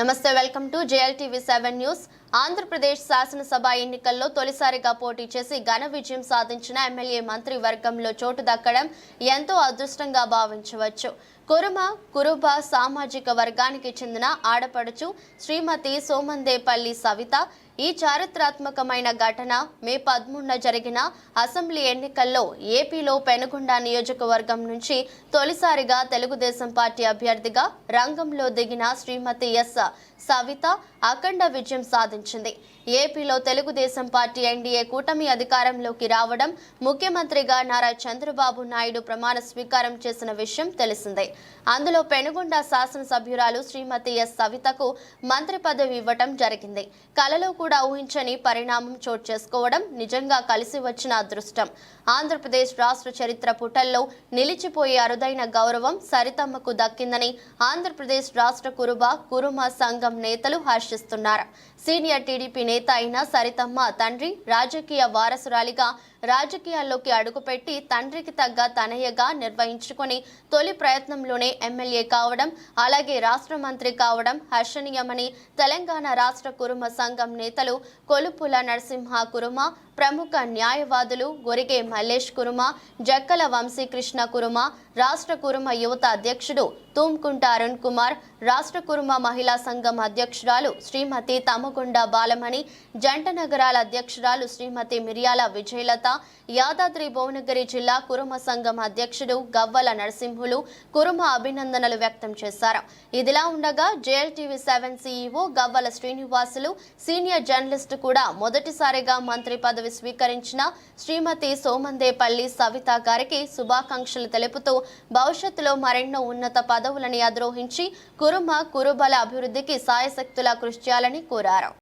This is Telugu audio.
Namaste welcome to JLTV seven news. Andhra Pradesh శాసనసభ ఎన్నికల్లో తొలిసారిగా పోటీ చేసి ఘన విజయం సాధించిన ఎమ్మెల్యే మంత్రి వర్గంలో చోటు దక్కడం ఎంతో అదృష్టంగా భావించవచ్చు. కురుమ కురుబ సామాజిక వర్గానికి చెందిన ఆడపడుచు శ్రీమతి సోమందేపల్లి సవిత ఈ చారిత్రాత్మకమైన ఘటన మే పదమూడున జరిగిన అసెంబ్లీ ఎన్నికల్లో ఏపీలో పెనుగొండ నియోజకవర్గం నుంచి తొలిసారిగా తెలుగుదేశం పార్టీ అభ్యర్థిగా రంగంలో దిగిన శ్రీమతి ఎస్ సవిత అఖండ విజయం సాధించింది. ఏపీలో తెలుగుదేశం పార్టీ ఎన్డీఏ కూటమి అధికారంలోకి రావడం ముఖ్యమంత్రిగా నారా చంద్రబాబు నాయుడు ప్రమాణ స్వీకారం చేసిన విషయం తెలిసిందే. అందులో పెనుగొండ శాసనసభ్యురాలు శ్రీమతి ఎస్ సవితకు మంత్రి పదవి ఇవ్వటం జరిగింది. కలలో కూడా ఊహించని పరిణామం చోటు చేసుకోవడం నిజంగా కలిసి వచ్చిన అదృష్టం. ఆంధ్రప్రదేశ్ రాష్ట్ర చరిత్ర పుటల్లో నిలిచిపోయే అరుదైన గౌరవం సరితమ్మకు దక్కిందని ఆంధ్రప్రదేశ్ రాష్ట్ర కురుబ కురుమ సంఘం నేతలు హర్షిస్తున్నారు. సీనియర్ టీడీపీ నేత అయిన సరితమ్మ తండ్రి రాజకీయ వారసురాలిగా రాజకీయాల్లోకి అడుగుపెట్టి తండ్రికి తగ్గ తనయ్యగా నిర్వహించుకుని తొలి ప్రయత్నం రాష్ట్రంలోనే ఎమ్మెల్యే కావడం అలాగే రాష్ట్ర మంత్రి కావడం హర్షణీయమని తెలంగాణ రాష్ట్ర కురుమ సంఘం నేతలు కొలుపుల నరసింహ కురుమ ప్రముఖ న్యాయవాదులు గొరిగే మల్లేష్ కురుమ జక్కల వంశీకృష్ణ కురుమ రాష్ట్ర కురుమ యువత అధ్యక్షుడు తూమ్కుంట అరుణ్ కుమార్ రాష్ట్ర కురుమ మహిళా సంఘం అధ్యక్షురాలు శ్రీమతి తమగుండ బాలమణి జంట నగరాల అధ్యక్షురాలు శ్రీమతి మిరియాల విజయలత యాదాద్రి భువనగిరి జిల్లా కురుమ సంఘం అధ్యక్షుడు గవ్వల నరసింహులు కురుమ అభినందనలు వ్యక్తం చేశారు. ఇదిలా ఉండగా జేఎల్టీవీ సెవెన్ సీఈఓ గవ్వల శ్రీనివాసులు సీనియర్ జర్నలిస్టు కూడా మొదటిసారిగా మంత్రి పదవి పదవి స్వీకరించిన శ్రీమతి సోమందేపల్లి సవిత గారికి శుభాకాంక్షలు తెలుపుతూ భవిష్యత్తులో మరెన్నో ఉన్నత పదవులని అధిరోహించి కురుమ కురుబల అభివృద్ధికి సాయశక్తులా కృషి చేయాలని కోరారు.